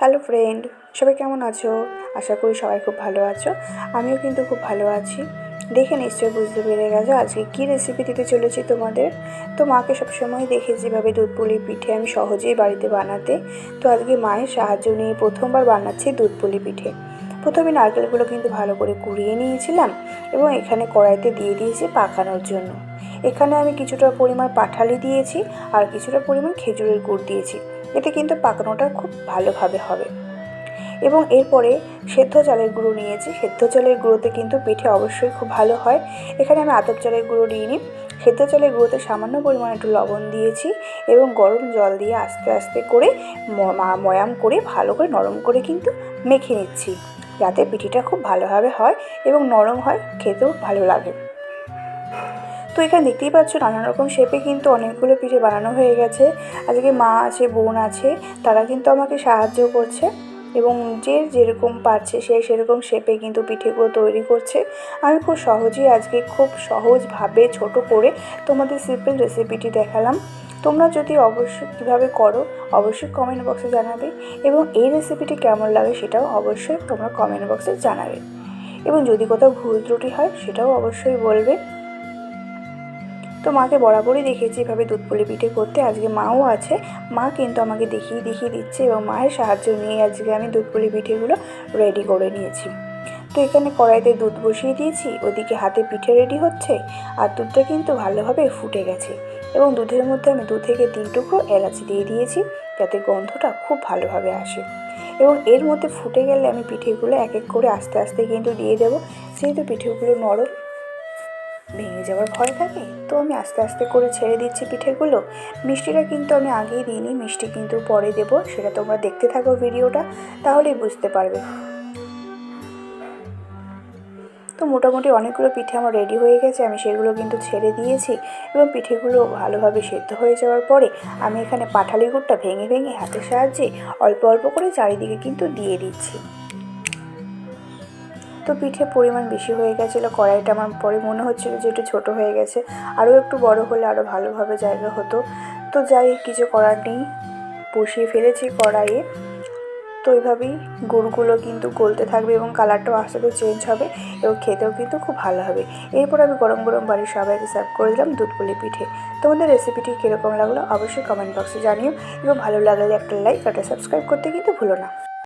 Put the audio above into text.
Hello friend সবাই কেমন আছো? আশা করি সবাই খুব ভালো আছো। আমিও কিন্তু খুব ভালো আছি। দেখে নিশ্চয়ই বুঝতে পেরে গেছো আজকে কী রেসিপি দিতে চলেছি তোমাদের? তো মাকে সবসময় দেখে যেভাবে দুধ পুলি পিঠে আমি সহজেই বাড়িতে বানাতে, তো আজকে মায়ের সাহায্য নিয়ে প্রথমবার বানাচ্ছি দুধ পুলি পিঠে। প্রথমে নারকেলগুলো কিন্তু ভালো করে কুড়িয়ে নিয়েছিলাম এবং এখানে কড়াইতে দিয়ে দিয়েছি পাকানোর জন্য। এখানে আমি কিছুটা পরিমাণ পাঠালি দিয়েছি আর কিছুটা পরিমাণ খেজুরের গুড় দিয়েছি। এতে কিন্তু পাকানোটা খুব ভালোভাবে হবে। এবং এরপরে সেদ্ধ চালের গুঁড়ো নিয়েছি। সেদ্ধ চালের গুঁড়োতে কিন্তু পিঠে অবশ্যই খুব ভালো হয়। এখানে আমি আতপ চালের গুঁড়ো নিইনি সেদ্ধ চালের গুঁড়োতে সামান্য পরিমাণে একটু লবণ দিয়েছি এবং গরম জল দিয়ে আস্তে আস্তে করে ময়াম করে ভালো করে নরম করে কিন্তু মেখে নিচ্ছি। যাতে পিঠিটা খুব ভালোভাবে হয় এবং নরম হয়, খেতেও ভালো লাগে। তো এখানে দেখতেই পাচ্ছ নানান রকম শেপে কিন্তু অনেকগুলো পিঠে বানানো হয়ে গেছে। আজকে মা আছে, বোন আছে, তারা কিন্তু আমাকে সাহায্য করছে এবং যে যেরকম পারছে সে সেরকম শেপে কিন্তু পিঠেগুলো তৈরি করছে। আমি খুব সহজেই আজকে খুব সহজভাবে ছোট করে তোমাদের সিম্পল রেসিপিটি দেখালাম। তোমরা যদি অবশ্যই কীভাবে করো, অবশ্যই কমেন্ট বক্সে জানাবে এবং এই রেসিপিটি কেমন লাগে সেটাও অবশ্যই তোমরা কমেন্ট বক্সে জানাবে। এবং যদি কোথাও ভুল ত্রুটি হয় সেটাও অবশ্যই বলবে। তো মাকে বরাবরই দেখেছি এভাবে দুধ পুলি পিঠে করতে। আজকে মাও আছে। মা কিন্তু আমাকে দেখিয়ে দেখিয়ে দিচ্ছে এবং মায়ের সাহায্য নিয়ে আজকে আমি দুধ পুলি পিঠেগুলো রেডি করে নিয়েছি। তো এখানে কড়াইতে দুধ বসিয়ে দিয়েছি, ওদিকে হাতে পিঠে রেডি হচ্ছে আর দুধটা কিন্তু ভালোভাবে ফুটে গেছে এবং দুধের মধ্যে আমি দু থেকে তিন টুকরো এলাচি দিয়ে দিয়েছি যাতে গন্ধটা খুব ভালোভাবে আসে। এবং এর মধ্যে ফুটে গেলে আমি পিঠেগুলো এক এক করে আস্তে আস্তে কিন্তু দিয়ে দেবো। যেহেতু পিঠেগুলো নরম ভেঙে যাওয়ার ভয় থাকে? তো আমি আস্তে আস্তে করে ছেড়ে দিচ্ছি পিঠেগুলো। মিষ্টিটা কিন্তু আমি আগেই দিইনি মিষ্টি কিন্তু পরে দেবো, সেটা তোমরা দেখতে থাকো ভিডিওটা, তাহলেই বুঝতে পারবে। তো মোটামুটি অনেকগুলো পিঠে আমার রেডি হয়ে গেছে, আমি সেগুলো কিন্তু ছেড়ে দিয়েছি এবং পিঠেগুলো ভালোভাবে সেদ্ধ হয়ে যাওয়ার পরে আমি এখানে পাঠালি গুড়টা ভেঙে ভেঙে হাতের সাহায্যে অল্প অল্প করে চারিদিকে কিন্তু দিয়ে দিচ্ছি। তো পিঠে পরিমাণ বেশি হয়ে গেছিল, কড়াইটা আমার পরে মনে হচ্ছিল যে একটু ছোটো হয়ে গেছে, আরও একটু বড় হলে আরও ভালোভাবে জায়গা হতো। তো যাই কিছু করার নেই, বসিয়ে ফেলেছি কড়াইয়ে। তো এইভাবেই গুড়গুলো কিন্তু গলতে থাকবে এবং কালারটাও আস্তে আস্তে চেঞ্জ হবে এবং খেতেও কিন্তু খুব ভালো হবে। এরপর আমি গরম গরম বাড়ির সবাইকে সার্ভ করে দিলাম দুধপুলি পিঠে। তোমাদের রেসিপিটি কীরকম লাগল অবশ্যই কমেন্ট বক্সে জানিও এবং ভালো লাগলে একটা লাইক একটা সাবস্ক্রাইব করতে কিন্তু ভুলো না।